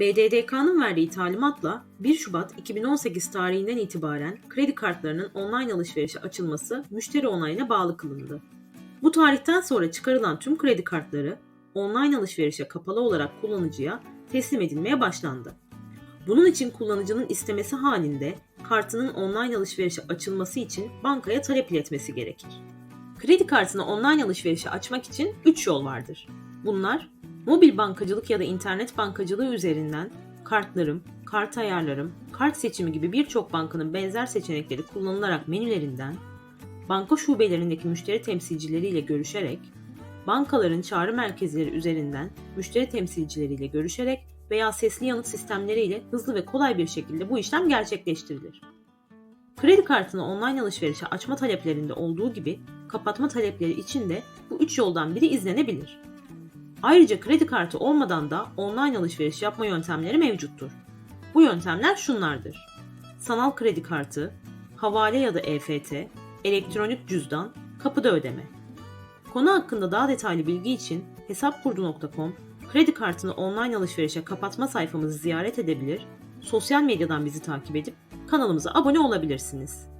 BDDK'nın verdiği talimatla 1 Şubat 2018 tarihinden itibaren kredi kartlarının online alışverişe açılması müşteri onayına bağlı kılındı. Bu tarihten sonra çıkarılan tüm kredi kartları online alışverişe kapalı olarak kullanıcıya teslim edilmeye başlandı. Bunun için kullanıcının istemesi halinde kartının online alışverişe açılması için bankaya talep iletmesi gerekir. Kredi kartını online alışverişe açmak için 3 yol vardır. Bunlar mobil bankacılık ya da internet bankacılığı üzerinden kartlarım, kart ayarlarım, kart seçimi gibi birçok bankanın benzer seçenekleri kullanılarak menülerinden, banka şubelerindeki müşteri temsilcileriyle görüşerek, bankaların çağrı merkezleri üzerinden müşteri temsilcileriyle görüşerek veya sesli yanıt sistemleriyle hızlı ve kolay bir şekilde bu işlem gerçekleştirilir. Kredi kartını online alışverişe açma taleplerinde olduğu gibi kapatma talepleri için de bu üç yoldan biri izlenebilir. Ayrıca kredi kartı olmadan da online alışveriş yapma yöntemleri mevcuttur. Bu yöntemler şunlardır. Sanal kredi kartı, havale ya da EFT, elektronik cüzdan, kapıda ödeme. Konu hakkında daha detaylı bilgi için hesapkurdu.com, kredi kartını online alışverişe kapatma sayfamızı ziyaret edebilir, sosyal medyadan bizi takip edip kanalımıza abone olabilirsiniz.